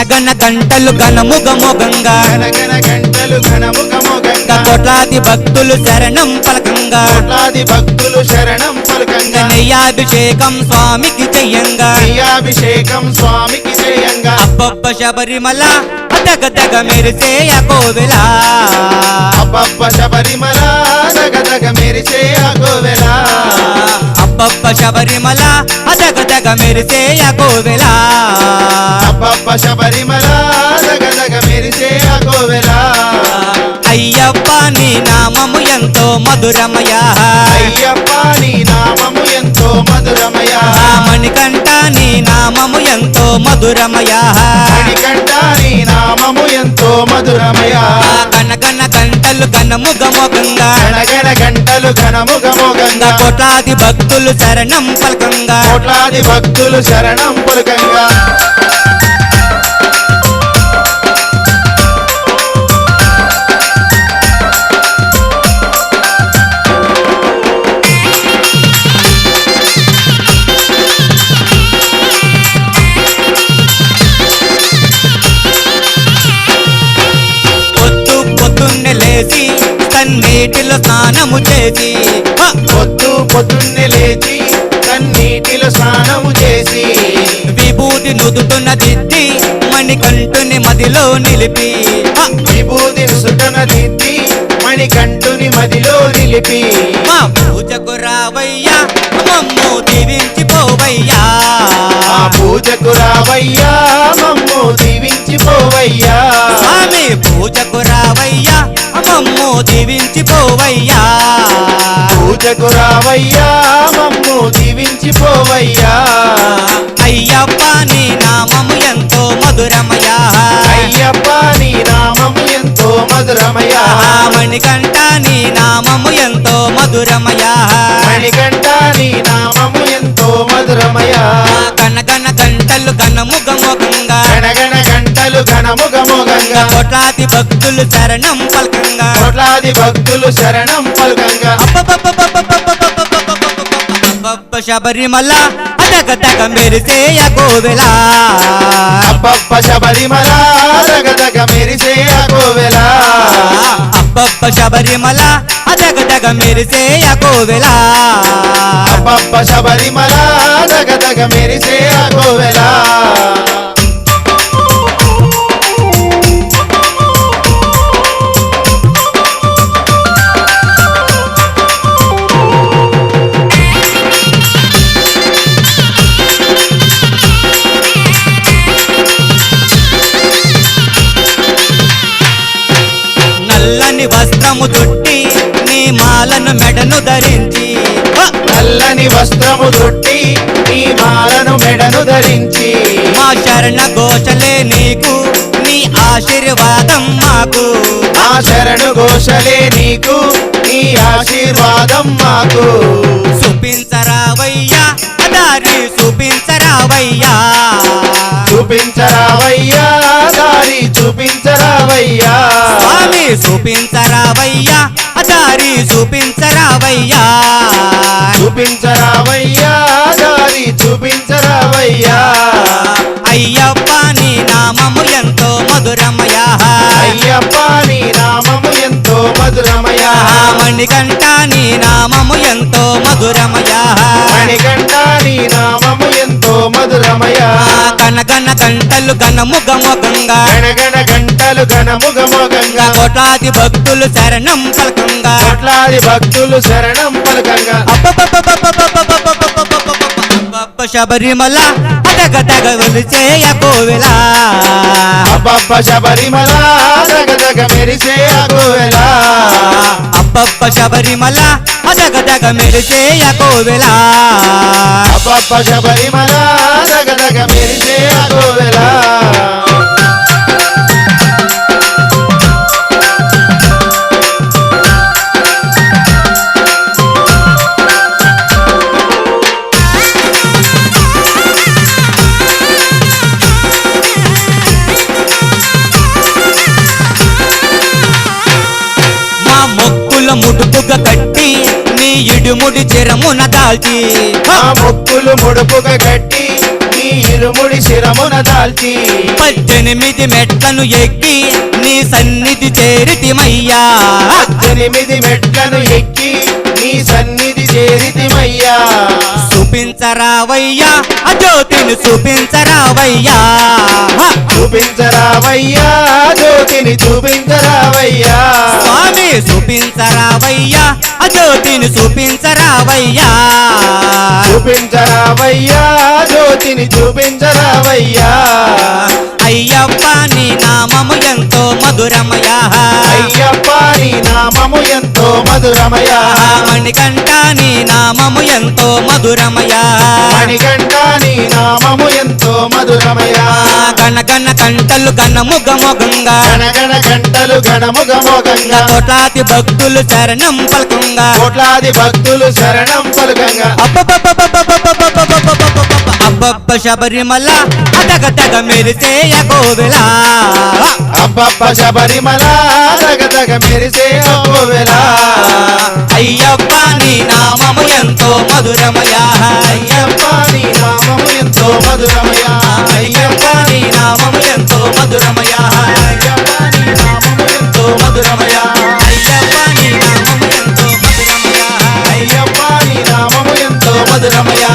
గనగన గంటలు ఘనముగ మొగంగా గనగన గంటలు ఘనముఖముగంగా కోట్లాది భక్తులు శరణం పలకంగా. కోట్లాది భక్తులు శరణం పలుకంగా. నెయ్యాభిషేకం స్వామికి చెయ్యంగా. అభిషేకం స్వామికి చేయంగా అబ్బబ్బ శబరిమల దగ దగ మెరిసే కోవెల. అబ్బబ్బ శబరిమల దగదగ మెరిసే అగోవెల అబ్బబ్బ శబరిమల దగ దగ మెరిసే కోవెల. అబ్బబ్బ శబరిమల దగదగ మెరిసే అగోవెల అయ్యప్ప నీ నామము ఎంతో మధురమయ అయ్యప్ప నీ నామము ఎంతో మధురమయ మణికంఠ నీ నామము ఎంతో మధురమయ మణికంఠ నీ నామము ఎంతో మధురమయ గనగన గంటలు ఘనముగ మొగంగా గణగణ గంటలు ఘనముఖముగంగా కోట్లాది భక్తులు శరణం పలకంగా. కోట్లాది భక్తులు శరణం పులకంగా. తన్నీటిలో స్నానము చేసి! పొద్దు పొద్దున్నే లేచి కన్నీటిలో స్నానము చేసి విభూతి నుదుటున దిద్ది మణికంఠుని మదిలో నిలిపి! విభూతి సుటన దిద్ది మణికంఠుని మదిలో నిలిపి మా పూజకు రావయ్యా మమ్ము దీవించిపోవయ్యా ఆ పూజకు రావయ్యా మమ్ము దీవించిపోవయ్యా స్వామి పూజకు రావయ్యా మమ్ము దీవించిపోవయ్యా పూజకు రావయ్యా మమ్ము దీవించిపోవయ్యా అయ్యప్ప నీ నామము ఎంతో మధురమయా అయ్యప్ప నీ నామము ఎంతో మధురమయా మణికంఠ నీ నామము ఎంతో మధురమయా మణికంఠ నీ నామము ఎంతో మధురమయా కనకన గంటలు గణగణ గంటలు కోట్లాది భక్తులు శరణం పలకంగా కోట్లాది భక్తులు శరణం పలకంగా. శబరిమల అదగదగ మెరిసేయ కోవెల. అబ్బప్ప శబరిమల అదగదగ మెరిసేయ కోవెల. అబ్బప్ప శబరిమల అదగదగ మెరిసేయ కోవెల. అబ్బప్ప శబరిమల అదగదగ మెరిసేయ కోవెల. వస్త్రము చుట్టి నీ మాలను మెడను ధరించి! నల్లని వస్త్రము దుట్టి నీ మాలను మెడను ధరించి. మా శరణ ఘోషలే నీకు నీ ఆశీర్వాదం మాకు. ఆ శరణు ఘోషలే నీకు నీ ఆశీర్వాదం మాకు. చూపించరావయ్యా చూపించరావయ్యా దారి చూపించరావయ్యా. చూపించరావయ్యా దారి చూపించరావయ్యా. అయ్యప్ప నీ నామము ఎంతో మధురమయా అయ్యప్ప నీ నామము ఎంతో మధురమయా మణికంఠ గంటలు ఘనముగమొగంగా. గణగణ గంటలు ఘనముగమొగంగా. కోట్లాది భక్తులు శరణం పలకంగా. కోట్లాది భక్తులు శరణం పలకంగా. శబరిమల అడగదగ వెలిచేయ కోవెల అబ్బబ్బ శబరిమల అడగదగ మెరిచేయ కోవెల అబ్బబ్బ శబరిమల అదగదగ మెరిసేయ కోవెల. అబ్బబ్బ శబరిమల అదగదగ మెరిసేయ కోవెల. ఇడుముడి చిరమున దాల్చి. ఆ మొక్కులు ముడుపుగా కట్టి నీ ఇరుముడి శిరమున దాల్చి. పద్దెనిమిది మెట్లను ఎక్కి నీ సన్నిధి చేరితిమయ్యా. పద్దెనిమిది మెట్లను ఎక్కి నీ సన్నిధి చేరితిమయ్యా. చూపించరావయ్యా. ఆ జ్యోతిని చూపించరావయ్యా! చూపించరావయ్యా జ్యోతిని చూపించరావయ్యా. స్వామి చూపించరావయ్యా. ఆ జ్యోతిని చూపించరావయ్యా. చూపించరావయ్యా జ్యోతిని చూపించరావయ్యా. అయ్యప్ప నీ నామము ఎంతో మధురమయా మధురమయా మణికంఠ నీ నామము ఎంతో మధురమయా మణికంఠ నీ నామము ఎంతో మధురమయా గణ గణ కంటలు గణముగ మొగంగా గణగణ గంటలు గణముగ మోగంగా కోట్లాది భక్తులు శరణం పలకంగా. కోట్లాది భక్తులు శరణం పలుకంగా. అబ్బబ్బ శబరిమల అదగ తగ మెరిసేయ కోవెల. అబ్బబ్బ శబరిమల తగ తగ మెరిసే అబ్బోవెల అయ్యప్ప నీ నామము ఎంతో మధురమయా. అయ్యప్ప నీ నామము ఎంతో మధురమయా. అయ్యప్ప నీ నామము ఎంతో మధురమయా. అయ్యప్ప నీ నామము ఎంతో మధురమయా. అయ్యప్ప నీ నామము ఎంతో మధురమయా. అయ్యప్ప నీ నామము ఎంతో మధురమయా.